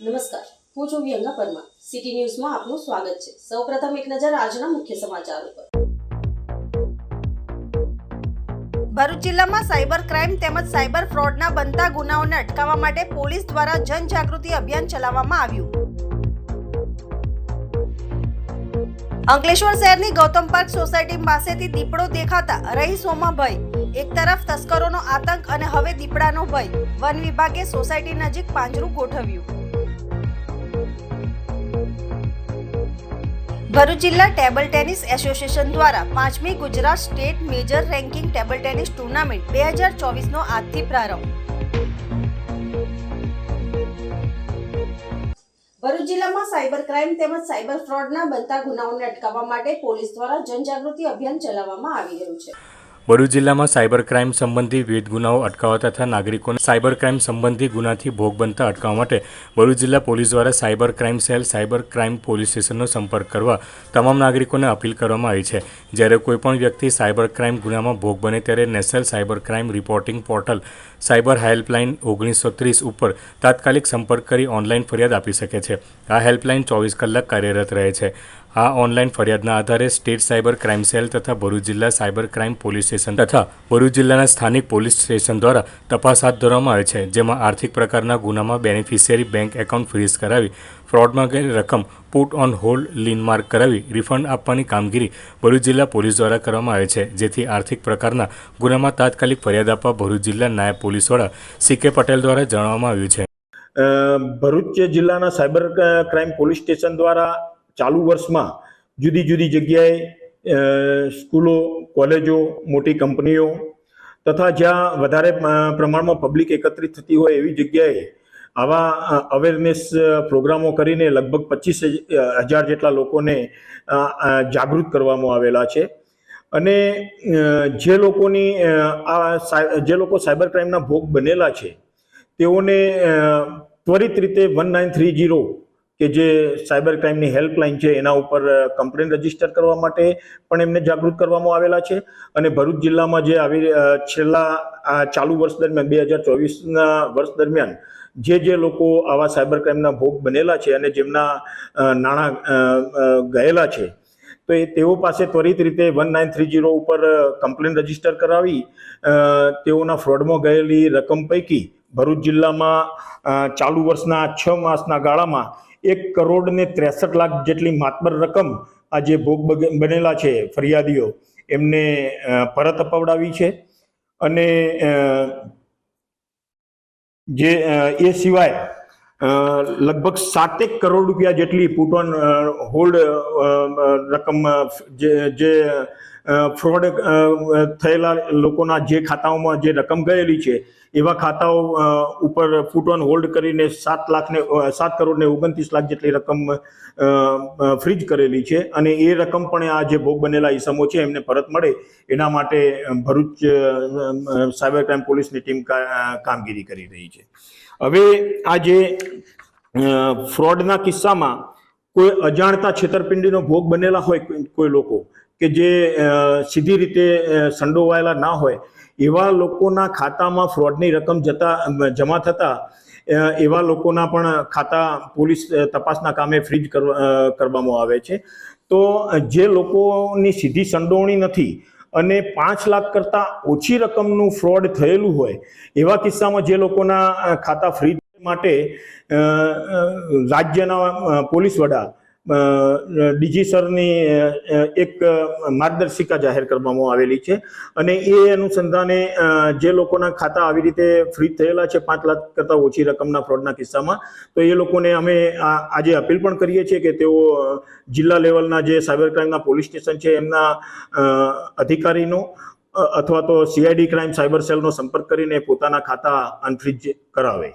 નમસ્કાર. હું છું વ્યંગા પરમાર. સિટી ન્યૂઝમાં આપનું સ્વાગત છે. સૌપ્રથમ એક નજર આજના મુખ્ય સમાચાર ઉપર ભરૂચ જિલ્લામાં સાયબર ક્રાઇમ તેમજ સાયબર ફ્રોડના બનતા ગુનાઓને અટકાવવા માટે પોલીસ દ્વારા જનજાગૃતિ અભિયાન ચલાવવામાં આવ્યું. અંકલેશ્વર શહેરની ગૌતમ પાર્ક સોસાયટી પાસેથી દીપડો દેખાતા રહીશોમાં ભય. એક તરફ તસ્કરોનો આતંક અને હવે દીપડાનો ભય. વન વિભાગે સોસાયટી નજીક પાંજરું ગોઠવ્યું. ભરૂચ જિલ્લા ટેબલ ટેનિસ એસોસિએશન દ્વારા પાંચમી Gujarat state major ranking table tennis tournament બે હજાર ચોવીસનો આજથી પ્રારંભ. ભરૂચ જિલ્લામાં સાયબર ક્રાઇમ તેમજ સાયબર ફ્રોડના બનતા ગુનાઓને અટકાવવા માટે પોલીસ દ્વારા જનજાગૃતિ અભિયાન ચલાવવામાં આવી રહ્યું છે. ભરૂચ જિલ્લામાં સાયબર ક્રાઇમ સંબંધી વિવિધ ગુનાઓ અટકાવવા તથા નાગરિકોને સાયબર ક્રાઇમ સંબંધી ગુનાથી ભોગ બનતા અટકાવવા માટે ભરૂચ જિલ્લા પોલીસ દ્વારા cyber crime cell, cyber crime police સ્ટેશનનો સંપર્ક કરવા તમામ નાગરિકોને અપીલ કરવામાં આવી છે. જ્યારે કોઈપણ વ્યક્તિ સાયબર ક્રાઇમ ગુનામાં ભોગ બને ત્યારે national cyber crime reporting portal, cyber helpline ઓગણીસો ત્રીસ ઉપર તાત્કાલિક સંપર્ક કરી ઓનલાઈન ફરિયાદ આપી શકે છે. આ હેલ્પલાઇન ચોવીસ કલાક કાર્યરત રહે છે. આ ઓનલાઈન ફરિયાદના આધારે સ્ટેટ સાયબર ક્રાઇમ સેલ તથા ભરૂચ જિલ્લા સાયબર ક્રાઇમ પોલીસ સ્ટેશન તથા ભરૂચ જિલ્લાના સ્થાનિક પોલીસ સ્ટેશન દ્વારા તપાસ હાથ ધરવામાં આવે છે, જેમાં આર્થિક પ્રકારના ગુનામાં બેનિફિશિયરી બેંક એકાઉન્ટ ફ્રીઝ કરાવી ફ્રોડમાં ગયેલી રકમ put on hold lien mark કરાવી, રિફંડ આપવાની કામગીરી ભરૂચ જિલ્લા પોલીસ દ્વારા કરવામાં આવે છે. જેથી આર્થિક પ્રકારના ગુનામાં તાત્કાલિક ફરિયાદ આપવા ભરૂચ જિલ્લા નાયબ પોલીસ વડા સી કે પટેલ દ્વારા જણાવવામાં આવ્યું છે. ભરૂચ જિલ્લાના સાયબર ક્રાઇમ પોલીસ સ્ટેશન દ્વારા ચાલુ વર્ષમાં જુદી જુદી જગ્યાએ સ્કૂલો, કોલેજો, મોટી કંપનીઓ તથા જ્યાં વધારે પ્રમાણમાં પબ્લિક એકત્રિત થતી હોય એવી જગ્યાએ આવા અવેરનેસ પ્રોગ્રામો કરીને લગભગ પચીસ હજાર જેટલા લોકોને જાગૃત કરવામાં આવેલા છે. અને જે લોકોની આ જે લોકો સાયબર ક્રાઇમના ભોગ બનેલા છે તેઓને ત્વરિત રીતે વન નાઇન થ્રી જીરો કે જે સાયબર ક્રાઇમની હેલ્પલાઇન છે, એના ઉપર કમ્પ્લેન રજિસ્ટર કરવા માટે પણ એમને જાગૃત કરવામાં આવેલા છે. અને ભરૂચ જિલ્લામાં જે આવી છેલ્લા આ ચાલુ વર્ષ દરમિયાન, બે હજાર ચોવીસના વર્ષ દરમિયાન જે જે લોકો આવા સાયબર ક્રાઇમના ભોગ બનેલા છે અને જેમના નાણાં ગયેલા છે, તો એ તેઓ પાસે ત્વરિત રીતે વન નાઇન થ્રી જીરો ઉપર કમ્પ્લેન રજિસ્ટર કરાવી તેઓના ફ્રોડમાં ગયેલી રકમ પૈકી ભરૂચ જિલ્લામાં ચાલુ વર્ષના છ માસના ગાળામાં એક કરોડ ને ત્રેસઠ લાખ જેટલી માતબર રકમ આ જે ભોગ બનેલા છે ફરિયાદીઓ, એમને પરત અપાવડાવી છે. અને જે એ સિવાય લગભગ સાતેક કરોડ રૂપિયા જેટલી પુટ ઓન હોલ્ડ રકમ જે ફ્રોડ થયેલા લોકોના જે ખાતાઓમાં જે રકમ ગયેલી છે, એવા ખાતાઓ ઉપર ફૂટ ઓન હોલ્ડ કરીને સાત લાખને સાત કરોડ ને ઓગણત્રીસ લાખ જેટલી રકમ ફ્રીજ કરેલી છે અને એ રકમ પણ આ જે ભોગ બનેલા ઈસમો છે એમને પરત મળે, એના માટે ભરૂચ સાયબર ક્રાઇમ પોલીસની ટીમ કામગીરી કરી રહી છે. હવે આ જે ફ્રોડના કિસ્સામાં કોઈ અજાણતા છેતરપિંડીનો ભોગ બનેલા હોય કોઈ- લોકો કે જે સીધી રીતે સંડોવાયેલા ના હોય, એવા લોકોના ખાતામાં ફ્રોડની રકમ જતા જમા થતા એવા લોકોના પણ ખાતા પોલીસ તપાસના કામે ફ્રીજ કરવા- કરવામાં આવે છે. તો જે લોકોની સીધી સંડોવણી નથી અને પાંચ લાખ કરતાં ઓછી રકમનું ફ્રોડ થયેલું હોય, એવા કિસ્સામાં જે લોકોના ખાતા ફ્રીજ માટે રાજ્યના પોલીસ વડા ડીજી સરની એક માર્ગદર્શિકા જાહેર કરવામાં આવેલી છે. અને એ અનુસંધાને જે લોકોના ખાતા આવી રીતે ફ્રીજ થયેલા છે, પાંચ લાખ કરતાં ઓછી રકમના ફ્રોડના કિસ્સામાં, તો એ લોકોને અમે આજે અપીલ પણ કરીએ છીએ કે તેઓ જિલ્લા લેવલના જે સાયબર ક્રાઇમના પોલીસ સ્ટેશન છે, એમના અધિકારીનો અથવા તો સીઆઈડી ક્રાઇમ સાયબર સેલનો સંપર્ક કરીને પોતાના ખાતા અનફ્રીજ કરાવે.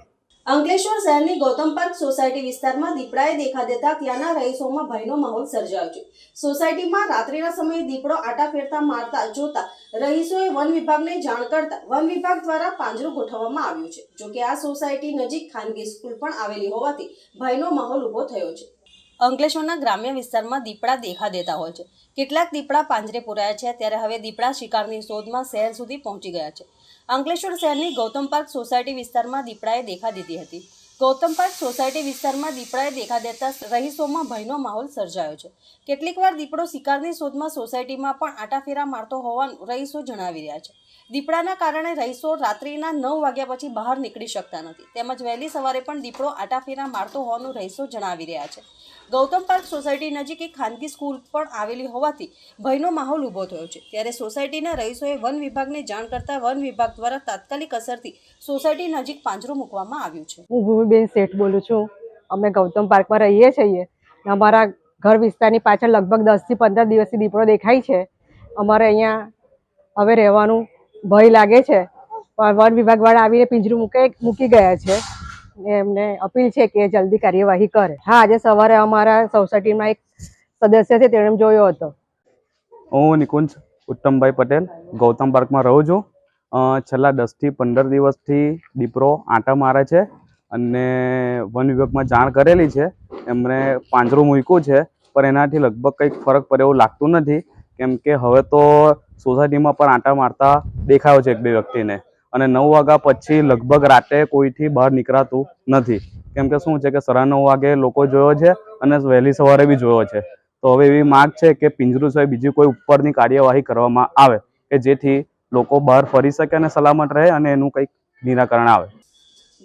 અંકલેશ્વર શહેરની ગૌતમ પાર્ક સોસાયટી વિસ્તારમાં દીપડાએ દેખા દેતા ત્યાંના રહીશોમાં ભયનો માહોલ સર્જાયો છે. સોસાયટીમાં રાત્રિના સમયે દીપડો આટા ફેરતા મારતા જોતા રહીશોએ વન વિભાગને જાણ કરતા વન વિભાગ દ્વારા પાંજરું ગોઠવવામાં આવ્યું છે. જોકે આ સોસાયટી નજીક ખાનગી સ્કૂલ પણ આવેલી હોવાથી ભયનો માહોલ ઊભો થયો છે. અંકલેશ્વરના ગ્રામ્ય વિસ્તારમાં દીપડા દેખા દેતા હોય છે. કેટલાક દીપડા પાંજરે પુરાયા છે, ત્યારે હવે દીપડા શિકારની શોધમાં શહેર સુધી પહોંચી ગયા છે. અંકલેશ્વર શહેરની ગૌતમ પાર્ક સોસાયટી વિસ્તારમાં દીપડાએ દેખા દીધી હતી. ગૌતમ પાર્ક સોસાયટી વિસ્તારમાં દીપડાએ દેખા દેતા રહીશોમાં ભયનો માહોલ સર્જાયો છે. કેટલીકવાર દીપડો શિકારની શોધમાં સોસાયટીમાં પણ આટાફેરા મારતો હોવાનું રહીશો જણાવી રહ્યા છે. દીપડાના કારણે રહીશો રાત્રિના નવ વાગ્યા પછી બહાર નીકળી શકતા નથી. તેમજ વહેલી સવારે પણ દીપડો આટાફેરા મારતો હોવાનું રહીશો જણાવી રહ્યા છે. ગૌતમ પાર્ક સોસાયટી નજીક એક ખાનગી સ્કૂલ પણ આવેલી હોવાથી ભયનો માહોલ ઊભો થયો છે. ત્યારે સોસાયટીના રહીશોએ વન વિભાગને જાણ કરતા વન વિભાગ દ્વારા તાત્કાલિક અસરથી સોસાયટી નજીક પાંજરો મૂકવામાં આવ્યું છે. હું ભૂમિબેન શેઠ બોલું છું. અમે ગૌતમ પાર્કમાં રહીએ છીએ. અમારા ઘર વિસ્તારની પાછળ લગભગ દસથી પંદર દિવસથી દીપડો દેખાય છે. અમારે અહીંયા હવે રહેવાનું ભય લાગે છે. પણ વન વિભાગવાળા આવીને પિંજરું મૂકે, મૂકી ગયા છે. એમને અપીલ છે કે જલ્દી કાર્યવાહી કરે. હા, આજે સવારે અમારા સોસાયટીમાં એક સદસ્ય છે, તેણે જોયો હતો. હું નિકુંજ ઉત્તમભાઈ પટેલ, ગૌતમ પાર્કમાં રહું છું. છેલ્લા દસથી પંદર દિવસથી દીપરો આંટા મારે છે અને વન વિભાગમાં જાણ કરેલી છે. એમણે પાંજરું મૂક્યું છે, પણ એનાથી લગભગ કંઈક ફરક પડે એવું લાગતું નથી. કેમ કે હવે તો સોસાયટીમાં પણ આંટા મારતા દેખાયો છે એક બે વ્યક્તિને. અને નવ વાગ્યા પછી લગભગ રાતે કોઈથી બહાર નીકળાતું નથી. કેમ કે શું છે કે સાડા નવ વાગે લોકો જોયો છે અને વહેલી સવારે બી જોયો છે. તો હવે એવી માગ છે કે પિંજરું સિવાય બીજી કોઈ ઉપરની કાર્યવાહી કરવામાં આવે કે જેથી લોકો બહાર ફરી શકે અને સલામત રહે અને એનું કંઈક નિરાકરણ આવે.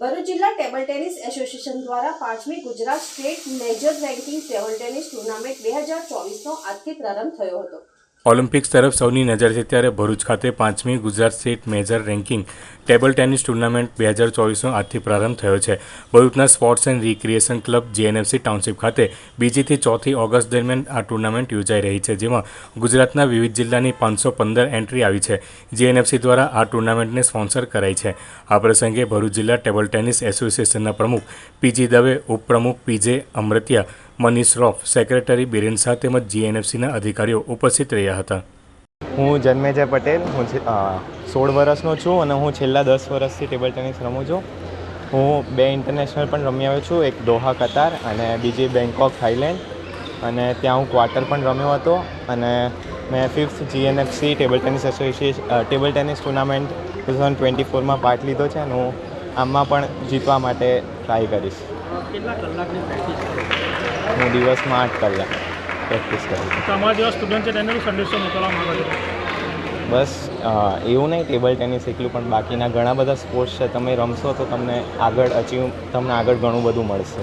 ભરૂચ જિલ્લા ટેબલ ટેનિસ એસોસિએશન દ્વારા પાંચમી Gujarat state major ranking table tennis tournament બે હજાર ચોવીસનો આજથી પ્રારંભ થયો હતો. ઓલિમ્પિક્સ તરફ સૌની નજર છે ત્યારે ભરૂચ ખાતે પાંચમી Gujarat state major ranking table tennis tournament બે હજાર ચોવીસનો આજથી પ્રારંભ થયો છે. ભરૂચના sports and recreation club GNFC township ખાતે બીજીથી ચોથી ઓગસ્ટ દરમિયાન આ ટુર્નામેન્ટ યોજાઈ રહી છે, જેમાં ગુજરાતના વિવિધ જિલ્લાની પાંચસો પંદર એન્ટ્રી આવી છે. જીએનએફસી દ્વારા આ ટુર્નામેન્ટને સ્પોન્સર કરાઈ છે. આ પ્રસંગે ભરૂચ જિલ્લા ટેબલ ટેનિસ એસોસિએશનના પ્રમુખ પીજી દવે, ઉપપ્રમુખ P J Amrutiya Manish Rof, secretary Biren Shah તેમજ જીએનએફસીના અધિકારીઓ ઉપસ્થિત રહ્યા હતા. હું જન્મેજય પટેલ હું સોળ વર્ષનો છું અને હું છેલ્લા દસ વર્ષથી ટેબલ ટેનિસ રમું છું. હું બે ઇન્ટરનેશનલ પણ રમી આવ્યો છું એક દોહા કતાર અને બીજી બેંકોક થાઈલેન્ડ. અને ત્યાં હું ક્વાર્ટર પણ રમ્યો હતો અને મેં fifth GNFC table tennis association table tennis tournament two thousand twenty ફોરમાં part લીધો છે અને હું આમાં પણ જીતવા માટે ટ્રાય કરીશ. હું દિવસમાં આઠ કલાક. પ્રેક્ટિસ કરી. તમારા જેવા સ્ટુડન્ટ છે તેને સંદેશો મોકલવા માંગો બસ એવું નહીં ટેબલ ટેનિસ એકલું પણ બાકીના ઘણા બધા સ્પોર્ટ્સ છે. તમે રમશો તો તમને આગળ અચીવ તમને આગળ ઘણું બધું મળશે.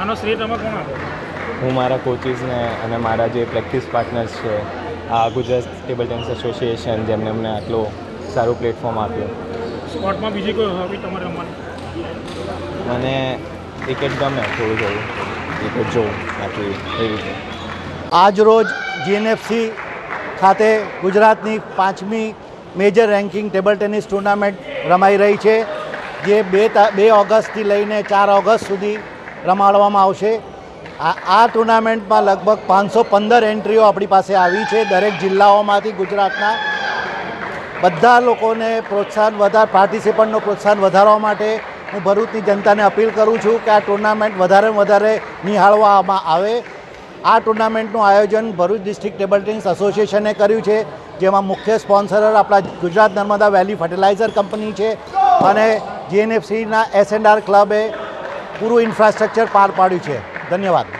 આનો શ્રેય તમે કોણ આપો? હું મારા કોચિસને અને મારા જે પ્રેક્ટિસ પાર્ટનર્સ છે આ ગુજરાત ટેબલ ટેનિસ એસોસિએશન જેમને અમને આટલો સારું પ્લેટફોર્મ આપ્યું. સ્પોર્ટમાં બીજી કોઈ હોબી તમારે રમવાની? મને ક્રિકેટ ગમે થોડું થોડું ક્રિકેટ જોઉં બાકી એવી રીતે. આજ રોજ જીએનએફસી ખાતે ગુજરાતની પાંચમી major ranking table tennis tournament રમાઈ રહી છે, જે બે બે ઓગસ્ટથી લઈને ચાર ઓગસ્ટ સુધી રમાડવામાં આવશે. આ આ ટુર્નામેન્ટમાં લગભગ પાંચસો પંદર એન્ટ્રીઓ આપણી પાસે આવી છે દરેક જિલ્લાઓમાંથી ગુજરાતના. બધા લોકોને પ્રોત્સાહન વધાર પાર્ટિસિપન્ટનું પ્રોત્સાહન વધારવા માટે હું ભરૂચની જનતાને અપીલ કરું છું કે આ ટુર્નામેન્ટ વધારે વધારે નિહાળવામાં આવે. આ ટુર્નામેન્ટનું આયોજન ભરૂચ ડિસ્ટ્રિક્ટ ટેબલ ટેનિસ એસોસિએશને કર્યું છે, જેમાં મુખ્ય સ્પોન્સર આપણા Gujarat Narmada Valley Fertilizer Company છે અને જીએનએફસીના એસ આર ક્લબે પૂરું ઇન્ફ્રાસ્ટ્રક્ચર પાર પાડ્યું છે. ધન્યવાદ.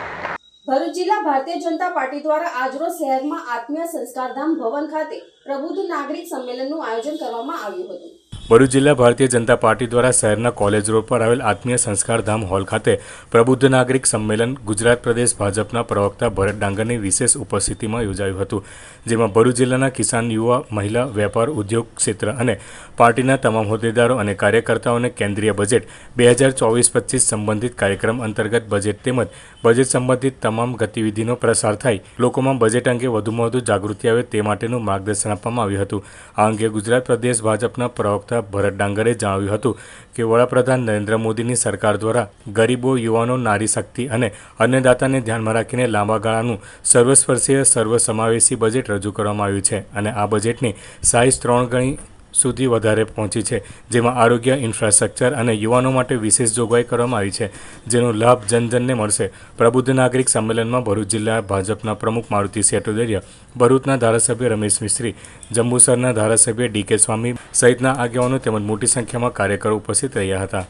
ભરૂચ જિલ્લા ભારતીય જનતા પાર્ટી દ્વારા આજરોજ શહેરમાં આત્મીય સંસ્કારધામ ભવન ખાતે પ્રબુદ્ધ નાગરિક સંમેલનનું આયોજન કરવામાં આવ્યું હતું. ભરૂચ જિલ્લા ભારતીય જનતા પાર્ટી દ્વારા શહેરના કોલેજ રોડ પર આવેલ આત્મીય સંસ્કારધામ હોલ ખાતે પ્રબુદ્ધ નાગરિક સંમેલન ગુજરાત પ્રદેશ ભાજપના પ્રવક્તા ભરત ડાંગરની વિશેષ ઉપસ્થિતિમાં યોજાયું હતું, જેમાં ભરૂચ જિલ્લાના કિસાન, યુવા, મહિલા, વેપાર, ઉદ્યોગ ક્ષેત્ર અને પાર્ટીના તમામ હોદ્દેદારો અને કાર્યકર્તાઓને કેન્દ્રીય બજેટ બે હજાર ચોવીસ પચીસ સંબંધિત કાર્યક્રમ અંતર્ગત બજેટ તેમજ બજેટ સંબંધિત તમામ ગતિવિધિનો પ્રસાર થાય, લોકોમાં બજેટ અંગે વધુમાં વધુ જાગૃતિ આવે તે માટેનું માર્ગદર્શન આપવામાં આવ્યું હતું. આ અંગે ગુજરાત પ્રદેશ ભાજપના પ્રવક્તા ભરત ડાંગરે જણાવ્યું હતું કે વડાપ્રધાન નરેન્દ્ર મોદીની સરકાર દ્વારા ગરીબો, યુવાનો, નારી શક્તિ અને અન્નદાતાને ધ્યાનમાં રાખીને લાંબા ગાળાનું સર્વસ્પર્શીય, સર્વસમાવેશી બજેટ રજૂ કરવામાં આવ્યું છે અને આ બજેટની સાઇઝ ત્રણ ગણી સુધી વધારે પહોંચી છે, જેમાં આરોગ્ય ઇન્ફ્રાસ્ટ્રક્ચર અને યુવાનો માટે વિશેષ જોગવાઈ કરવામાં આવી છે, જેનો લાભ જનજનને મળશે. પ્રબુદ્ધ નાગરિક સંમેલનમાં ભરૂચ જિલ્લા ભાજપના પ્રમુખ મારુતિ સેટોદરિયા ભરૂચના ધારાસભ્ય રમેશ મિસ્ત્રી, જંબુસરના ધારાસભ્ય ડી કે સ્વામી સહિતના આગેવાનો તેમજ મોટી સંખ્યામાં કાર્યકરો ઉપસ્થિત રહ્યા હતા.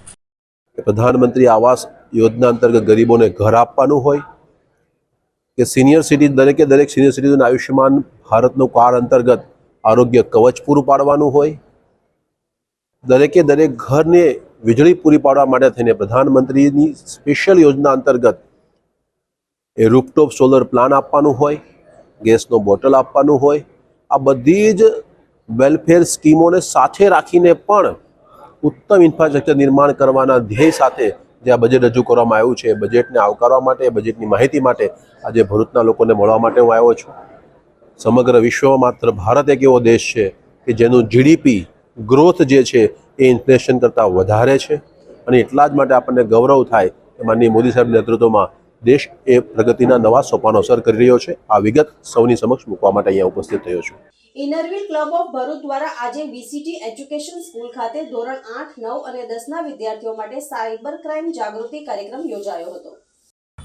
પ્રધાનમંત્રી આવાસ યોજના અંતર્ગત ગરીબોને ઘર આપવાનું હોય, કે સિનિયર સિટીઝ દરેકે દરેક સિનિયર સિટીઝન આયુષ્યમાન ભારતનું કાર્ડ અંતર્ગત આરોગ્ય કવચ પૂરું પાડવાનું હોય. દરેકે દરેક ઘરને વીજળી પૂરી પાડવા માટે થઈને પ્રધાનમંત્રીની સ્પેશિયલ યોજના અંતર્ગત એ રૂપટોપ સોલર પ્લાન આપવાનું હોય, ગેસનો બોટલ આપવાનું હોય. આ બધી જ વેલફેર સ્કીમોને સાથે રાખીને પણ ઉત્તમ ઇન્ફ્રાસ્ટ્રક્ચર નિર્માણ કરવાના ધ્યેય સાથે જે આ બજેટ રજૂ કરવામાં આવ્યું છે બજેટને આવકારવા માટે, બજેટની માહિતી માટે આજે ભરૂચના લોકોને મળવા માટે હું આવ્યો છું. સમગ્ર વિશ્વમાં માત્ર ભારત એક એવો દેશ છે કે જેનું જીડીપી ગ્રોથ જે છે એ ઇન્ફ્લેશન કરતાં વધારે છે. અને એટલા જ માટે આપણને ગૌરવ થાય કે માનનીય મોદી સાહેબના નેતૃત્વમાં દેશ એ પ્રગતિના નવા સોપાનો અસર કરી રહ્યો છે. આ વિગત સૌની સમક્ષ મૂકવા માટે અહીંયા ઉપસ્થિત થયો છું. ઇનરવિલ ક્લબ ઓફ ભરૂચ દ્વારા આજે વીસીટી એજ્યુકેશન સ્કૂલ ખાતે ધોરણ આઠ, નવ અને દસના વિદ્યાર્થીઓ માટે સાયબર ક્રાઇમ જાગૃતિ કાર્યક્રમ યોજાયો હતો.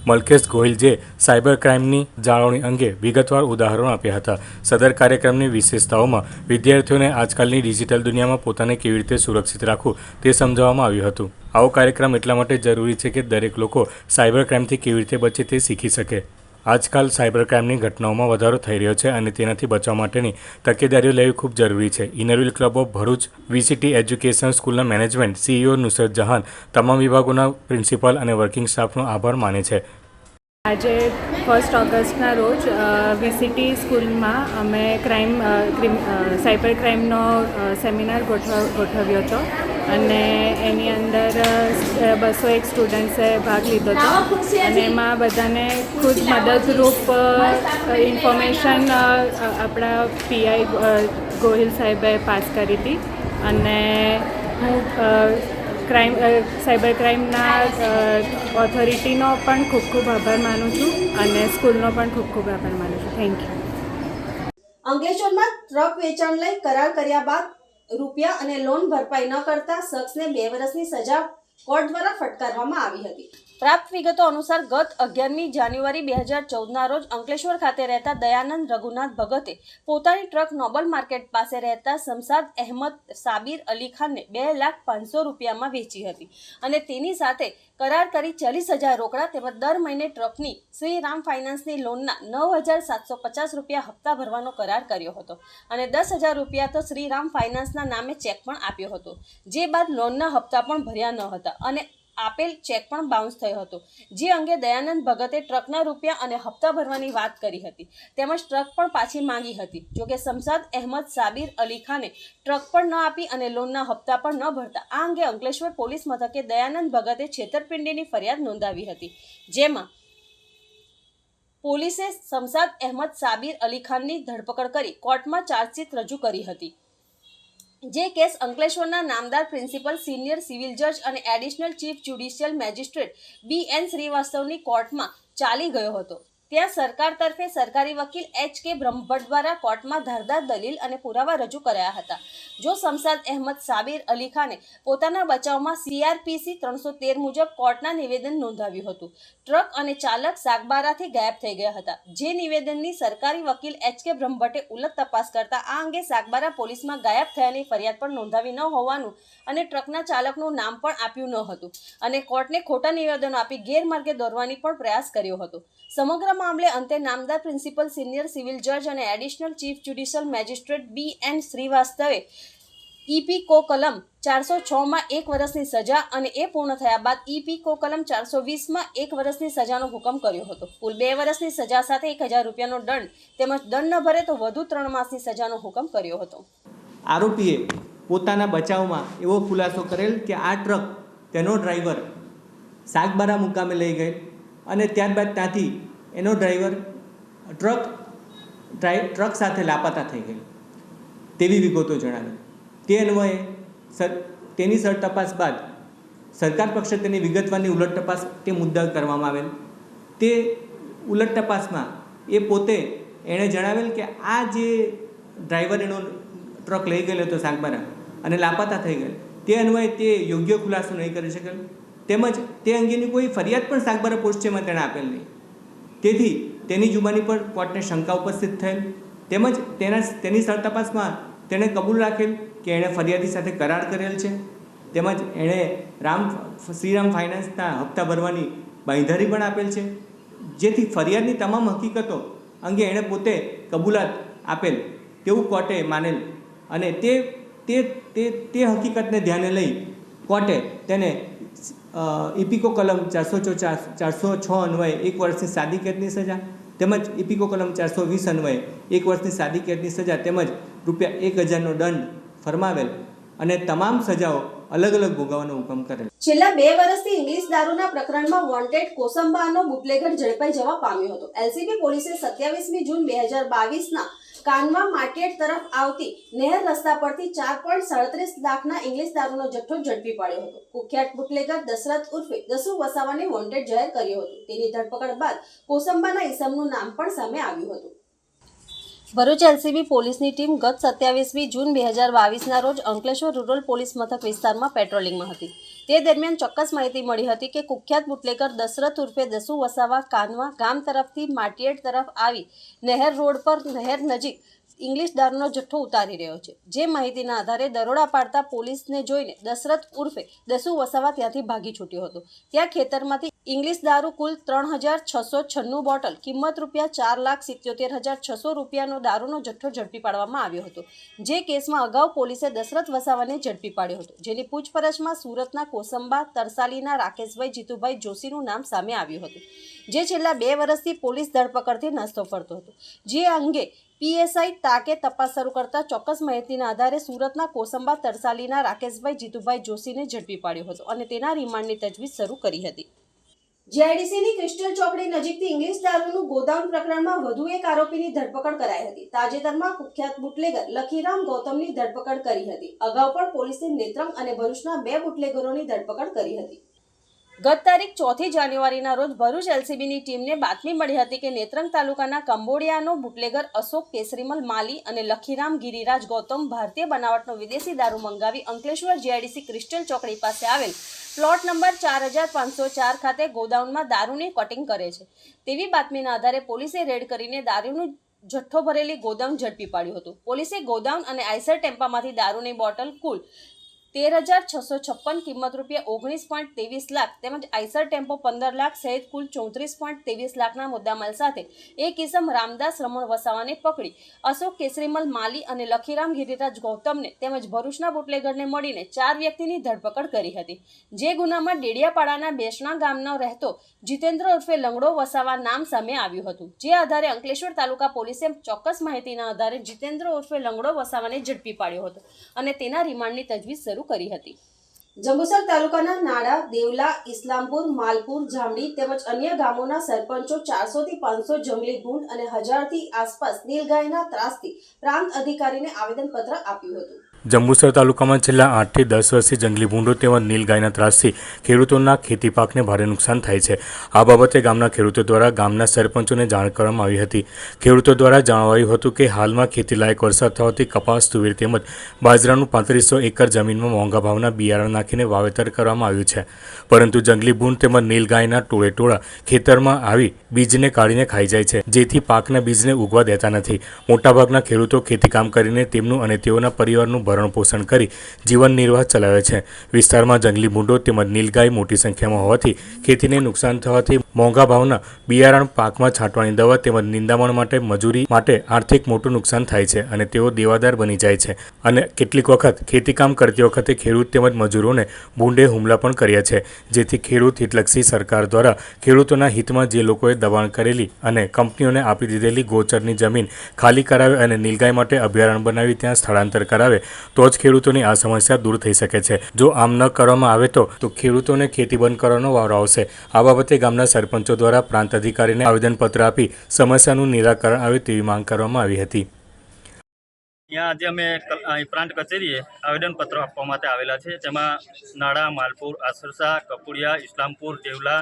મલકેશ ગોહિલ જે સાયબર ક્રાઇમની જાળવણી અંગે વિગતવાર ઉદાહરણો આપ્યા હતા. સદર કાર્યક્રમની વિશેષતાઓમાં વિદ્યાર્થીઓને આજકાલની ડિજિટલ દુનિયામાં પોતાને કેવી રીતે સુરક્ષિત રાખવું તે સમજાવવામાં આવ્યું હતું. આવો કાર્યક્રમ એટલા માટે જરૂરી છે કે દરેક લોકો સાયબર ક્રાઇમથી કેવી રીતે બચે તે શીખી શકે. આજકાલ સાયબર ક્રાઇમની ઘટનાઓમાં વધારો થઈ રહ્યો છે અને તેનાથી બચવા માટેની તકેદારીઓ લેવી ખૂબ જરૂરી છે. Inner Wheel Club of Bharuch, VCT education સ્કૂલના મેનેજમેન્ટ સીઈઓ નુસરત જહાન તમામ વિભાગોના પ્રિન્સિપાલ અને વર્કિંગ સ્ટાફનો આભાર માને છે. આજે ફર્સ્ટ ઓગસ્ટના રોજ વીસીટી સ્કૂલમાં અમે ક્રાઇમ સાયબર ક્રાઇમનો સેમિનાર ગોઠવ, ગોઠવ્યો હતો. અને એની અંદર બસો એક સ્ટુડન્ટ્સે ભાગ લીધો હતો. અને એમાં બધાને ખુદ મદદરૂપ ઇન્ફોર્મેશન આપણા પીઆઈ ગોહિલ સાહેબે પાસ કરી હતી. અને હું ક્રાઇમ સાયબર ક્રાઇમના ઓથોરિટીનો પણ ખૂબ ખૂબ આભાર માનું છું અને સ્કૂલનો પણ ખૂબ ખૂબ આભાર માનું છું. થેન્ક યુ અંકલેશ્વરમાં ટ્રક વેચાણ લઈ કરાર કર્યા બાદ રૂપિયા અને લોન ભરપાઈ ન કરતા શખ્સને બે વર્ષની સજા કોર્ટ દ્વારા ફટકારવામાં આવી હતી. પ્રાપ્ત વિગતો અનુસાર ગત અગિયારમી જાન્યુઆરી બે હજાર ચૌદના રોજ અંકલેશ્વર ખાતે રહેતા દયાનંદ રઘુનાથ ભગતે પોતાની ટ્રક નોબલ માર્કેટ પાસે રહેતા શમસાદ અહેમદ સાબિર અલી ખાનને બે લાખ પાંચસો રૂપિયામાં વેચી હતી અને તેની સાથે કરાર કરી ચાલીસ હજાર રોકડા તેમજ દર મહિને ટ્રકની શ્રી રામ ફાઇનાન્સની લોનના નવ હજાર સાતસો પચાસ રૂપિયા હપ્તા ભરવાનો કરાર કર્યો હતો અને દસ હજાર રૂપિયા તો શ્રી રામ ફાઇનાન્સના નામે ચેક પણ આપ્યો હતો. જે બાદ લોનના હપ્તા પણ ભર્યા ન હતા અને આપેલ ચેક પણ બાઉન્સ થયો હતો. જે અંગે દયાનંદ ભગતે ટ્રકના રૂપિયા અને હપ્તા ભરવાની વાત કરી હતી. તેમજ ટ્રક પણ પાછી માંગી હતી. જોકે શમસાદ અહેમદ સાબિર અલી ખાને ટ્રક પણ ન આપી અને લોનના હપ્તા પણ ન ભરતા, આ અંગે અંકલેશ્વર પોલીસ મથકે દયાનંદ ભગતે છેતરપિંડીની ફરિયાદ નોંધાવી હતી. જેમાં પોલીસે શમસાદ અહેમદ સાબિર અલી ખાનની ધરપકડ કરી કોર્ટમાં ચાર્જશીટ રજૂ કરી હતી. જે કેસ અંકલેશ્વરના નામદાર પ્રિન્સિપલ, સિનિયર સિવિલ જજ અને additional chief judicial magistrate B N શ્રીવાસ્તવની કોર્ટમાં ચાલી ગયો હતો. ત્યાં સરકાર તરફે સરકારી વકીલ એચ કે બ્રહ્મભટ્ટ દ્વારા કોર્ટમાં ધારદાર દલીલ અને પુરાવા રજૂ કર્યા હતા. જો શમશાદ અહેમદ સાબિર અલી ખાને પોતાના બચાવમાં સીઆરપીસી ત્રણસો તેર મુજબ કોર્ટના નિવેદન નોંધાવ્યું હતું. ટ્રક અને ચાલક સાગબારાથી ગાયબ થઈ ગયા હતા. જે નિવેદનની સરકારી વકીલ એચ કે બ્રહ્મભટ્ટે ઉલટ તપાસ કરતા આ અંગે સાગબારા પોલીસમાં ગાયબ થયાની ફરિયાદ પણ નોંધાવી ન હોવાનું અને ટ્રકના ચાલકનું નામ પણ આપ્યું ન હતું. અને કોર્ટને ખોટા નિવેદનો આપી ગેરમાર્ગે દોરવાની પણ પ્રયાસ કર્યો હતો. સમગ્ર મામલે અંતે નામદાર પ્રિન્સિપલ, સિનિયર સિવિલ જજ અને additional chief judicial magistrate B N શ્રીવાસ્તવે ઈપી કો કલમ ચારસો છમાં એક વર્ષની સજા અને એ પૂર્ણ થયા બાદ ઈપી કો કલમ ચારસો વીસમાં એક વર્ષની સજાનો હુકમ કર્યો હતો. કુલ બે વર્ષની સજા સાથે એક હજાર રૂપિયાનો દંડ તેમજ દંડ ન ભરે તો વધુ ત્રણ માસની સજાનો હુકમ કર્યો હતો. આરોપીએ પોતાના બચાવમાં એવો ખુલાસો કરેલ કે આ ટ્રક તેનો ડ્રાઈવર સાગબારા મુકામે લઈ ગયેલ અને ત્યારબાદ ત્યાંથી એનો ડ્રાઈવર ટ્રક ડ્રાઈ ટ્રક સાથે લાપતા થઈ ગયેલ તેવી વિગતો જણાવી. તે અન્વયે સર, તેની સર તપાસ બાદ સરકાર પક્ષે તેની વિગતવારની ઉલટ તપાસ તે મુદ્દા કરવામાં આવેલ. તે ઉલટ તપાસમાં એ પોતે એણે જણાવેલ કે આ જે ડ્રાઈવર એનો ટ્રક લઈ ગયેલો હતો સાગબારા અને લાપતા થઈ ગયેલ. તે અન્વયે તે યોગ્ય ખુલાસો નહીં કરી શકેલ. તેમજ તે અંગેની કોઈ ફરિયાદ પણ સાગબારા પોસ્ટેમાં તેણે આપેલ નહીં. તેથી તેની જુબાની પર કોર્ટને શંકા ઉપસ્થિત થયેલ. તેમજ તેના તેની સર તપાસમાં તેણે કબૂલ રાખેલ કે એણે ફરિયાદી સાથે કરાર કરેલ છે. તેમજ એણે રામ શ્રીરામ ફાઇનાન્સના હપ્તા ભરવાની બાંધારી પણ આપેલ છે. જેથી ફરિયાદની તમામ હકીકતો અંગે એણે પોતે કબૂલાત આપેલ તેવું કોર્ટે માનેલ. અને તે તે તે હકીકતને ધ્યાને લઈ કોર્ટે તેને ઇપિકો કલમ ચારસો ચોચાસ ચારસો છ અન્વયે એક વર્ષની સાદી કેદની સજા, તેમજ ઇપિકો કલમ ચારસો વીસ અન્વયે એક વર્ષની સાદી કેદની સજા, તેમજ રૂપિયા એક હજારનો દંડ ફરમાવેલ અને તમામ સજાઓ અલગ અલગ ભોગવવાનો હુકમ કરેલ. છેલ્લા બે વર્ષથી ઇંગ્લિશ દારૂના પ્રકરણમાં વોન્ટેડ કોસંબાનો બુટલેગર ઝડપાઈ જવા પામ્યો હતો. એલસીબી પોલીસે સત્યાવીસમી જૂન બે હજાર બાવીસના કાનવા માર્કેટ તરફ આવતી નહેર રસ્તા પરથી ચાર પોઈન્ટ સાડત્રીસ લાખના ઇંગ્લિશ દારૂનો જથ્થો ઝડપી પાડ્યો હતો. કુખ્યાત બુટલેગર દશરથ ઉર્ફે દસુ વસાવાને વોન્ટેડ જાહેર કર્યો હતો. તેની ધરપકડ બાદ કોસંબાના ઈસમનું નામ પણ સામે આવ્યું હતું. ભરૂચ એલસીબી પોલીસની ટીમ ગત સત્યાવીસમી જૂન બે હજાર બાવીસના રોજ અંકલેશ્વર રૂરલ પોલીસ મથક વિસ્તારમાં પેટ્રોલિંગમાં હતી. તે દરમિયાન ચોક્કસ માહિતી મળી હતી કે કુખ્યાત બુટલેકર દશરથ ઉર્ફે દસુ વસાવા કાનવા ગામ તરફથી માટીએડ તરફ આવી નહેર રોડ પર નહેર નજીક ઇંગ્લિશ દારૂનો જથ્થો ઉતારી રહ્યો છે. જે માહિતીના આધારે દરોડા પાડતા પોલીસને જોઈને દશરથ ઉર્ફે દસુ વસાવા ત્યાંથી ભાગી છૂટ્યો હતો. ત્યાં ખેતરમાંથી ઇંગ્લિશ દારૂ કુલ ત્રણ હજાર છસો છન્નું બોટલ, કિંમત રૂપિયા ચાર લાખ સિત્યોતેર હજાર છસો રૂપિયાનો દારૂનો જથ્થો ઝડપી પાડવામાં આવ્યો હતો. જે કેસમાં અગાઉ પોલીસે દશરથ વસાવાને ઝડપી પાડ્યો હતો. જેની પૂછપરછમાં સુરતના કોસંબા, તરસાલીના રાકેશભાઈ, જીતુભાઈ જોશીનું નામ સામે આવ્યું હતું. જે છેલ્લા બે વર્ષથી પોલીસ ધરપકડથી નાસ્તો ફરતો હતો. જે અંગે પીએસઆઈ તાકે તપાસ શરૂ કરતા ચોક્કસ માહિતીના આધારે સુરતના કોસંબા તરસાલીના રાકેશભાઈ જીતુભાઈ જોશીને ઝડપી પાડ્યો હતો અને તેના રિમાન્ડની તજવીજ શરૂ કરી હતી. જીઆઈડીસીની ક્રિસ્ટલ ચોકડી નજીકથી ઇંગ્લિશ દારૂનું ગોદામ પ્રકરણમાં વધુ એક આરોપીની ધરપકડ કરાઈ હતી. તાજેતરમાં કુખ્યાત બુટલેગર લખીરામ ગૌતમની ધરપકડ કરી હતી. અગાઉ પણ પોલીસે નેત્રંગ અને ભરૂચના બે બુટલેગરોની ધરપકડ કરી હતી. ગત તારીખ ચોથી જાન્યુઆરીના રોજ ભરૂચ એલસીબીની ટીમને બાતમી મળી હતી કે નેત્રંગ તાલુકાના કંબોડિયાનો બુટલેગર અશોક કેસરીમલ માલી અને લખીરામ ગિરિરાજ ગૌતમ ભારતીય બનાવટનો વિદેશી દારૂ મંગાવી અંકલેશ્વર જીઆઈડીસી ક્રિસ્ટલ ચોકડી પાસે આવેલ પ્લોટ નંબર ચાર હજાર પાંચસો ચાર ખાતે ગોડાઉનમાં દારૂની કટિંગ કરે છે. તેવી બાતમીના આધારે પોલીસે રેડ કરીને દારૂનું જથ્થો ભરેલી ગોદામ ઝડપી પાડ્યું હતું. પોલીસે ગોદામ અને આઈસર ટેમ્પામાંથી દારૂની બોટલ કુલ તેર હજાર છસો છપ્પન કિંમત રૂપિયા ઓગણીસ પોઈન્ટ ત્રેવીસ લાખ તેમજ આઈસર ટેમ્પો પંદર લાખ સહિત કુલ ચોત્રીસ પોઈન્ટ ત્રેવીસ લાખના મુદ્દામાલ સાથે એક ઇસમ રામદાસ રમણ વસાવાને પકડી. અશોક કેસરીમલ, માલી અને લખીરામ ગિરિરાજ ગૌતમને તેમજ ભરૂચના બુટલેગરને મળીને ચાર વ્યક્તિની ધરપકડ કરી હતી. જે ગુનામાં ડેડિયાપાડાના બેસણા ગામનો રહેતો જીતેન્દ્ર ઉર્ફે લંગડો વસાવા નામ સામે આવ્યું હતું. જે આધારે અંકલેશ્વર તાલુકા પોલીસે ચોક્કસ માહિતીના આધારે જીતેન્દ્ર ઉર્ફે લંગડો વસાવાને ઝડપી પાડ્યો હતો અને તેના રિમાન્ડની તજવીજ શરૂ કરી હતી. જંબુસર તાલુકાના નાડા દેવલા, ઇસ્લામપુર, માલપુર જામડી તેમજ અન્ય ગામોના સરપંચો ચારસો થી પાંચસો જંગલી ભૂંડ અને હજારથી આસપાસ નીલગાયના ત્રાસથી પ્રાંત અધિકારીને આવેદનપત્ર આપ્યું હતું. જંબુસર તાલુકામાં છેલ્લા આઠથી દસ વર્ષથી જંગલી ભૂંડો તેમજ નીલગાયના ત્રાસથી ખેડૂતોના ખેતી પાકને ભારે નુકસાન થાય છે. આ બાબતે ગામના ખેડૂતો દ્વારા ગામના સરપંચોને જાણ કરવામાં આવી હતી. ખેડૂતો દ્વારા જણાવાયું હતું કે હાલમાં ખેતીલાયક વરસાદ થવાથી કપાસ, તુવેર તેમજ બાજરાનું પાંત્રીસો એકર જમીનમાં મોંઘા ભાવના બિયારણ નાખીને વાવેતર કરવામાં આવ્યું છે. પરંતુ જંગલી ભૂંડ તેમજ નીલગાયના ટોળે ટોળા ખેતરમાં આવી બીજને કાઢીને ખાઈ જાય છે, જેથી પાકના બીજને ઉગવા દેતા નથી. મોટાભાગના ખેડૂતો ખેતીકામ કરીને તેમનું અને તેઓના પરિવારનું ભરણ પોષણ કરી જીવન નિર્વાહ ચલાવે છે. વિસ્તારમાં જંગલી ભૂંડો તેમજ નીલગાય મોટી સંખ્યામાં હોવાથી ખેતીને નુકસાન થવાથી મોંઘા ભાવના બિયારણ પાકમાં છાંટવાની દવા તેમજ નિંદામણ માટે મજૂરી માટે આર્થિક મોટું નુકસાન થાય છે અને તેઓ દેવાદાર બની જાય છે. અને કેટલીક વખત ખેતીકામ કરતી વખતે ખેડૂત તેમજ મજૂરોને ભૂંડે હુમલા પણ કર્યા છે. જેથી ખેડૂત હિતલક્ષી સરકાર દ્વારા ખેડૂતોના હિતમાં જે લોકોએ દબાણ કરેલી અને કંપનીઓને આપી દીધેલી ગોચરની જમીન ખાલી કરાવે અને નીલગાય માટે અભયારણ્ય બનાવી ત્યાં સ્થળાંતર કરાવે તો જ ખેડૂતોની આ સમસ્યા દૂર થઈ શકે છે. જો આમ ન કરવામાં આવે તો તો ખેડૂતોને ખેતી બંધ કરવાનો વારો આવશે. આ બાબતે ગામના સરપંચો દ્વારા પ્રાંત અધિકારીને આવેદનપત્ર આપી સમસ્યાનું નિરાકરણ આવે તેવી માંગ કરવામાં આવી હતી. ત્યાં આજે અમે પ્રાંત કચેરીએ આવેદનપત્ર આપવા માટે આવેલા છે તેમાં નાડા માલપુર, આસરસા, કપુડિયા, ઇસ્લામપુર દેવલા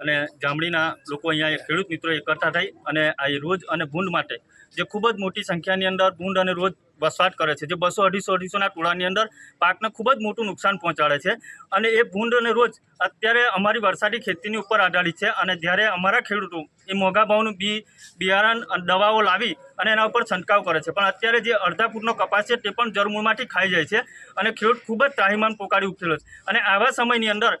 અને ગામડીના લોકો અહીંયા ખેડૂત મિત્રો એકઠા થઈ અને આ રોજ અને ભૂંડ માટે, જે ખૂબ જ મોટી સંખ્યાની અંદર ભૂંડ અને રોજ વસવાટ કરે છે, જે બસો અઢીસો, અઢીસોના ટોળાની અંદર પાકને ખૂબ જ મોટું નુકસાન પહોંચાડે છે. અને એ ભૂંડ અને રોજ અત્યારે અમારી વરસાદી ખેતીની ઉપર આધારિત છે અને જ્યારે અમારા ખેડૂતો એ મોંઘા ભાવનું બી, બિયારણ દવાઓ લાવી અને એના ઉપર છંટકાવ કરે છે. પણ અત્યારે જે અડધા ફૂટનો કપાસ છે તે પણ જરમૂળમાંથી ખાઈ જાય છે અને ખેડૂત ખૂબ જ ત્રાહીમાન પોકારી ઉઠેલો છે. અને આવા સમયની અંદર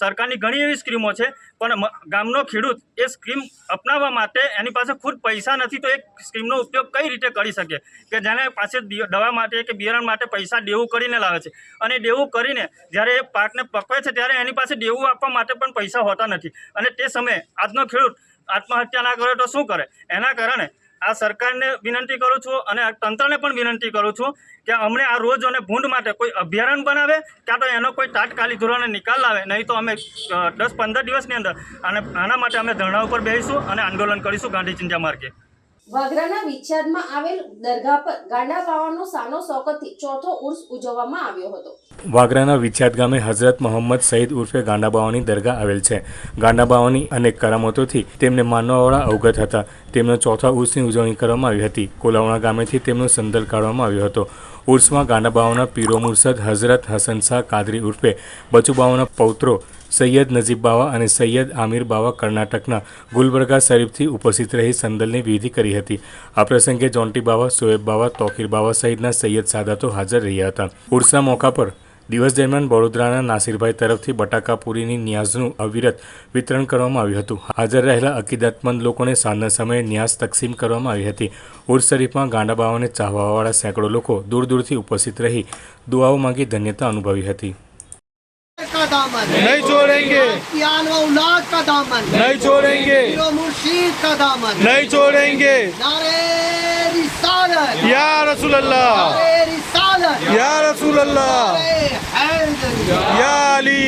સરકારની ઘણી એવી સ્કીમો છે, પણ ગામનો ખેડૂત એ સ્કીમ અપનાવવા માટે એની પાસે ખુદ પૈસા નથી તો એ સ્કીમનો ઉપયોગ કઈ રીતે કરી શકે? કે જેને પાસે દવા માટે કે બિયારણ માટે પૈસા દેવું કરીને લાવે છે. અને દેવું કરીને જ્યારે એ પાકને પકવે છે ત્યારે એની પાસે દેવું આપવા માટે પણ પૈસા હોતા નથી. અને તે સમયે આજનો ખેડૂત આત્મહત્યા ના કરે તો શું કરે? એના કારણે આ સરકારને વિનંતી કરું છું અને આ તંત્રને પણ વિનંતી કરું છું કે અમને આ રોજ અને ભૂંડ માટે કોઈ અભયારણ્ય બનાવે, ક્યાં તો એનો કોઈ તાત્કાલિક ધોરણે નિકાલ લાવે. નહીં તો અમે દસ પંદર દિવસની અંદર અને આના માટે અમે ધરણા ઉપર બેસીશું અને આંદોલન કરીશું ગાંધી ચિંતા માર્ગે. વાગરાના વિછાદમાં આવેલ દરગાહ પર ગાંડા બાવાનો સાનો શોકતથી ચોથો ઉર્સ ઉજવવામાં આવ્યો હતો. વાગરાના વિછાદ ગામે હઝરત મોહમ્મદ સઈદ ઉર્ફે ગાંડા બાવાની દરગાહ આવેલ છે. ગાંડા બાવાની અનેક કરામતોથી તેમને માનવાવાળા અવગત હતા. તેમનો ચોથા ઉર્સની ઉજવણી કરવામાં આવી હતી. કોલાવણા ગામેથી તેમનો સંદલ કાઢવામાં આવ્યો હતો. ઉર્સમાં ગાંડાબાવાના પીરો મુર્સદ હઝરત હસન શાહ કાદરી ઉર્ફે બચુબાવાના પૌત્રો સૈયદ નજીબ બાવા અને સૈયદ આમિર બાવા કર્ણાટકના ગુલબર્ગા શરીફથી ઉપસ્થિત રહી સંદલની વિધિ કરી હતી. આ પ્રસંગે જોન્ટી બાવા સોએબ બાવા, તોકીર બાવા સહિતના સૈયદ સાદાતો હાજર રહ્યા હતા. ઉર્સા મોકા પર દિવસ દરમિયાન વડોદરાના નાસિરભાઈ તરફથી બટાકાપુરીની ન્યાઝનું અવિરત વિતરણ કરવામાં આવ્યું હતું. હાજર રહેલા અકીદતમંદ લોકોને સાંજના સમયે ન્યાઝ તકસીમ કરવામાં આવી હતી. ઉર્સ શરીફમાં ગાંડાબાવાને ચાહવાવાળા સેંકડો લોકો દૂર દૂરથી ઉપસ્થિત રહી દુઆઓ માંગી ધન્યતા અનુભવી હતી. का दामन नहीं छोड़ेंगे कियान व औलाद का दामन नहीं छोड़ेंगे पीरो मुर्शीद का दामन नहीं छोड़ेंगे नारे रिसालत या रसूल अल्लाह नारे रिसालत या रसूल अल्लाह नारे हैदरी या अली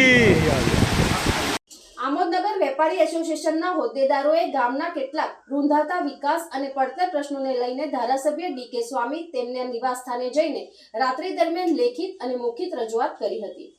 આમોદનગર વેપારી એસોસિએશનના હોદ્દેદારોએ ગામના કેટલાક રૂંધાતા વિકાસ અને પડતર પ્રશ્નોને લઈને ધારાસભ્ય ડીકે સ્વામી તેમના નિવાસસ્થાને જઈને રાત્રિ દરમિયાન લેખિત અને મૌખિત રજૂઆત કરી હતી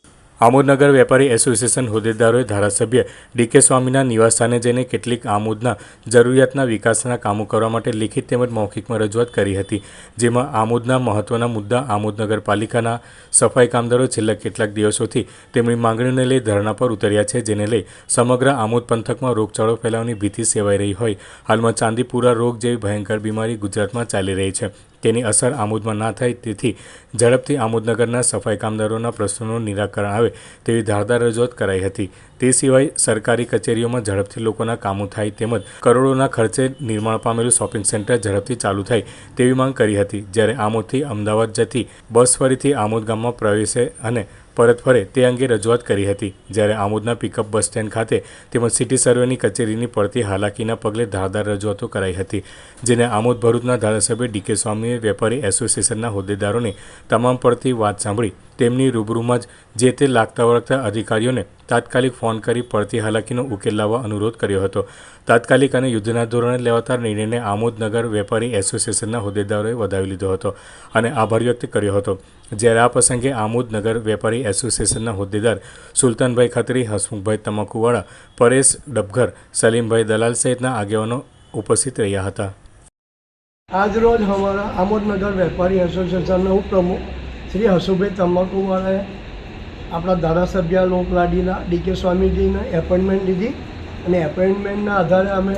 આમોદનગર વેપારી એસોસિએશન હોદ્દેદારોએ ધારાસભ્ય ડીકે સ્વામીના નિવાસસ્થાને જઈને કેટલીક આમોદના જરૂરિયાતના વિકાસના કામો કરવા માટે લેખિત તેમજ મૌખિકમાં રજૂઆત કરી હતી, જેમાં આમોદના મહત્વના મુદ્દા આમોદ નગરપાલિકાના સફાઈ કામદારો છેલ્લા કેટલાક દિવસોથી તેમની માંગણીઓને લઈ ધરણા પર ઉતર્યા છે, જેને લઈ સમગ્ર આમોદ પંથકમાં રોગચાળો ફેલાવાની ભીતિ સેવાઈ રહી હોય. હાલમાં ચાંદીપુરા રોગ જેવી ભયંકર બીમારી ગુજરાતમાં ચાલી રહી છે. તેની અસર આમોદમાં ના થાય તેથી ઝડપથી આમોદનગરના સફાઈ કામદારોના પ્રશ્નોનું નિરાકરણ આવે તેવી ધારદાર રજૂઆત કરાઈ હતી. તે સિવાય સરકારી કચેરીઓમાં ઝડપથી લોકોના કામો થાય તેમજ કરોડોના ખર્ચે નિર્માણ પામેલું શોપિંગ સેન્ટર ઝડપથી ચાલુ થાય તેવી માંગ કરી હતી. જ્યારે આમોદથી અમદાવાદ જતી બસ ફરીથી આમોદ ગામમાં પ્રવેશે અને પરત ફરે તે અંગે રજૂઆત કરી હતી. જ્યારે આમોદના પિકઅપ બસ સ્ટેન્ડ ખાતે તેમજ સિટી સર્વેની કચેરીની પડતી હાલાકીના પગલે ધારદાર રજૂઆતો કરાઈ હતી, જેને આમોદ ભરૂચના ધારાસભ્ય ડીકે સ્વામીએ વેપારી એસોસિએશનના હોદ્દેદારોને તમામ પડતી વાત સાંભળી તેમની રૂબરૂમાં જ જે તે લાગતા વળગતા અધિકારીઓને તાત્કાલિક ફોન કરી પડતી હાલાકીનો ઉકેલ લાવવા અનુરોધ કર્યો હતો. તાત્કાલિક અને યુદ્ધના ધોરણે લેવાતા નિર્ણયને આમોદનગર વેપારી એસોસિએશનના હોદ્દેદારોએ વધાવી લીધો હતો અને આભાર વ્યક્ત કર્યો હતો. જ્યારે આ પ્રસંગે આમોદનગર વેપારી એસોસિએશનના હોદ્દેદાર સુલતાનભાઈ ખત્રી, હસમુખભાઈ તમાકુવાળા, પરેશ ડબઘર સલીમભાઈ દલાલ સહિતના આગેવાનો ઉપસ્થિત રહ્યા હતા. આજરોજ અમારા આમોદનગર વેપારી એસોસિએશનના ઉપપ્રમુખ શ્રી હસુભાઈ તમાકુવાળાએ આપણા ધારાસભ્ય લોકલાડીના ડીકે સ્વામીજીને એપોઇન્ટમેન્ટ લીધી અને એપોઇન્ટમેન્ટના આધારે અમે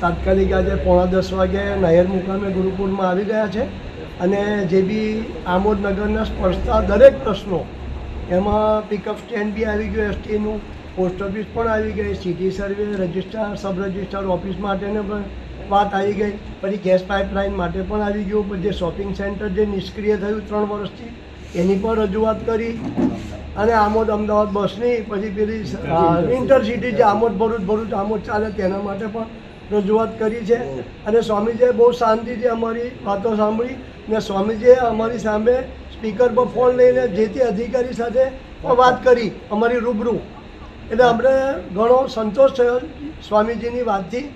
તાત્કાલિક આજે પોણા દસ વાગે નાયર મુકામે ગુરુકુળમાં આવી ગયા છે. અને જે બી આમોદનગરના સ્પર્શતા દરેક પ્રશ્નો એમાં પિકઅપ સ્ટેન્ડ બી આવી ગયું એસટીનું પોસ્ટ ઓફિસ પણ આવી ગઈ city survey registrar sub registrar office માટેને પણ વાત આવી ગઈ પછી ગેસ પાઇપલાઇન માટે પણ આવી ગયું પછી જે શોપિંગ સેન્ટર જે નિષ્ક્રિય થયું ત્રણ વર્ષથી એની પણ રજૂઆત કરી અને આમોદ અમદાવાદ બસની પછી પેલી ઇન્ટરસિટી જે આમોદ ભરૂચ ભરૂચ આમોદ ચાલે તેના માટે પણ રજૂઆત કરી છે. અને સ્વામીજીએ બહુ શાંતિથી અમારી વાતો સાંભળી ને સ્વામીજીએ અમારી સામે સ્પીકર પર ફોન લઈને જે તે અધિકારી સાથે પણ વાત કરી અમારી રૂબરૂ. એટલે અમને ઘણો સંતોષ થયો સ્વામીજીની વાતથી.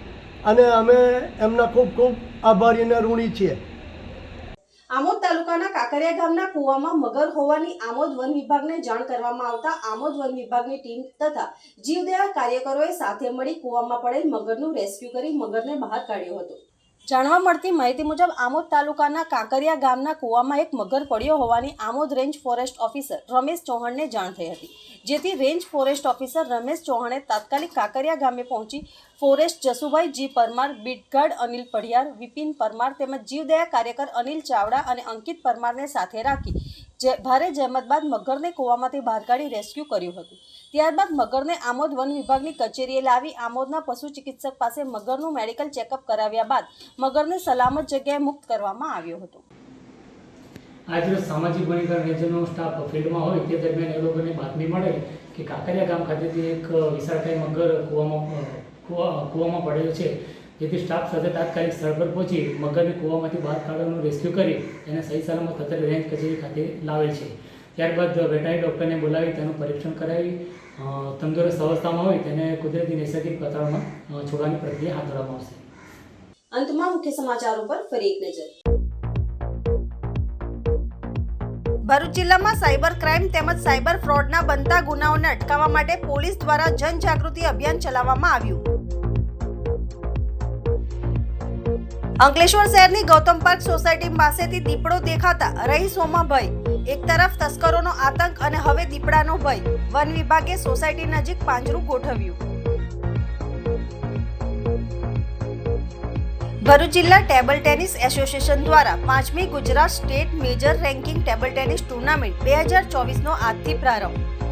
અને અમે એમના ખૂબ ખૂબ આભારી અને ઋણી છીએ. આમોદ તાલુકાના કાકરિયા ગામના કૂવામાં મગર હોવાની આમોદ વન વિભાગને જાણ કરવામાં આવતા આમોદ વન વિભાગની ટીમ તથા જીવદયા કાર્યકરોએ સાથે મળી કૂવામાં પડેલ મગરનું રેસ્ક્યુ કરી મગરને બહાર કાઢ્યો હતો. જાણવા મળતી માહિતી મુજબ, આમોદ તાલુકાના કાંકરિયા ગામના કૂવામાં એક મગર પડ્યો હોવાની Amod range forest officer Ramesh ચૌહાણને જાણ થઈ હતી. જેથી રેન્જ ફોરેસ્ટ ઓફિસર રમેશ ચૌહાણે તાત્કાલિક કાંકરિયા ગામે પહોંચી forest Jasubhai G Parmar beat guard Anil Padhiyar, Vipin Parmar તેમજ જીવદયા કાર્યકર અનિલ ચાવડા અને અંકિત પરમારને સાથે રાખી ભારે જહેમત બાદ મગરને કૂવામાંથી બહાર કાઢી રેસ્ક્યુ કર્યું હતું. ત્યારબાદ મગરને આમોદ વન વિભાગની કચેરીએ લાવી આમોદના પશુ ચિકિત્સક પાસે મગરનું મેડિકલ ચેકઅપ કરાવ્યા બાદ મગરને સલામત જગ્યાએ મુક્ત કરવામાં આવ્યો હતો. આજરોજ સામાજિક વનીકરણ રેન્જનો સ્ટાફ ફિલ્ડમાં હોય તે દરમિયાન એ લોકોને બાતમી મળે કે કાંકરિયા ગામ ખાતેથી એક વિશાળકાય મગર કૂવામાં કૂવામાં પડેલો છે. જેથી સ્ટાફ સાથે તાત્કાલિક સ્થળ પર પહોંચી મગરને કૂવામાંથી બહાર કાઢવાનું રેસ્ક્યુ કરી એને સહી સલામત સતત રેન્જ કચેરી ખાતે લાવેલ છે. ત્યારબાદ વેટનરી ડૉક્ટરને બોલાવી તેનું પરીક્ષણ કરાવી તંદુરસ્ત અવસ્થામાં હોય તેને કુદરતી નૈસર્ગિક વાતાવરણમાં છોડવાની પ્રક્રિયા હાથ ધરવામાં આવશે. અંતમાં મુખ્ય સમાચારો પર ફરી એક નજર. ભરૂચ જિલ્લામાં સાયબર ક્રાઇમ તેમજ સાયબર ફ્રોડના બનતા ગુનાઓને અટકાવવા માટે પોલીસ દ્વારા જનજાગૃતિ અભિયાન ચલાવવામાં આવ્યું. અંકલેશ્વર શહેરની ગૌતમ પાર્ક સોસાયટી પાસેથી દીપડો દેખાતા રહીશોમાં ભય. એક તરફ તસ્કરોનો આતંક અને હવે દીપડાનો ભય. વન વિભાગે સોસાયટી નજીક પાંજરું ગોઠવ્યું. ભરૂચ જિલ્લા ટેબલ ટેનિસ એસોસિએશન દ્વારા પાંચમી Gujarat state major ranking table tennis tournament બે હજાર ચોવીસનો આજથી પ્રારંભ.